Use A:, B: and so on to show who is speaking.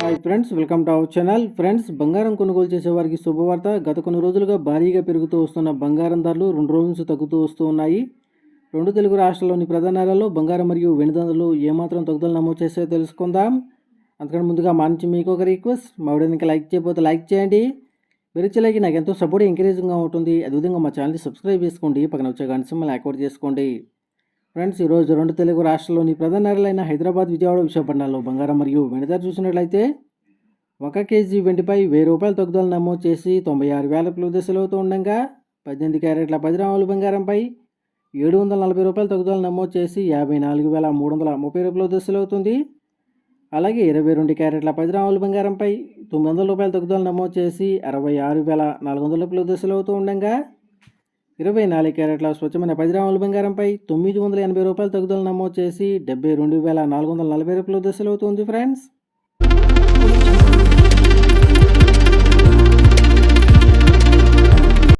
A: Hi friends welcome to our channel friends బంగారం కొనుగోలు చేసే వారికి శుభవార్త. గత కొన్ని రోజులుగా భారీగా పెరుగుతూ వస్తున్న బంగారం ధరలు రెండు రోజుల నుంచి తగ్గుతూ వస్తూ ఉన్నాయి. రెండు తెలుగు రాష్ట్రాల్లోని ప్రధాన నగరాల్లో బంగారం మరియు వెండి ధరలు ఏమాత్రం తగ్గుదలు నమోదు చేస్తే తెలుసుకుందాం. అందుకని ముందుగా మా నుంచి మీకు ఒక రిక్వెస్ట్ మా వీడియోని లైక్ చేయకపోతే లైక్ చేయండి. మీరు నాకు ఎంతో సపోర్ట్ ఎంకరేజింగ్గా ఉంటుంది. అదేవిధంగా మా ఛానల్ని సబ్స్క్రైబ్ చేసుకోండి. పక్కన వచ్చే గంట సిమ్మల్ని యాక్టివేట్ చేసుకోండి. ఫ్రెండ్స్ ఈరోజు రెండు తెలుగు రాష్ట్రాల్లోని ప్రధాన నగరాలైన హైదరాబాద్ విజయవాడ విశాఖపట్నంలో బంగారం మరియు వెండి ధర చూసినట్లయితే ఒక కేజీ వెండిపై వెయ్యి రూపాయల తగ్గుదల నమోదు చేసి తొంభై ఆరు వేల దశలు అవుతూ ఉండగా పద్దెనిమిది క్యారెట్ల పది గ్రాముల బంగారంపై ఏడు వందల నలభై రూపాయల తగ్గుదల నమోదు చేసి యాభై నాలుగు వేల మూడు వందల ముప్పై రూపాయల దశలవుతుంది అలాగే ఇరవై రెండు క్యారెట్ల పది గ్రాముల బంగారంపై తొమ్మిది వందల రూపాయల తగ్గుదల నమోదు చేసి అరవై ఆరు వేల నాలుగు వందల రూపాయల దశలవుతూ ఉండగా ఇరవై నాలుగు క్యారెట్ల స్వచ్ఛమైన పది గ్రాముల బంగారంపై తొమ్మిది వందల ఎనభై రూపాయల తగ్గుదల నమోదు చేసి డెబ్బై రెండు వేల నాలుగు వందల నలభై రూపాయల దశలు అవుతుంది ఫ్రెండ్స్.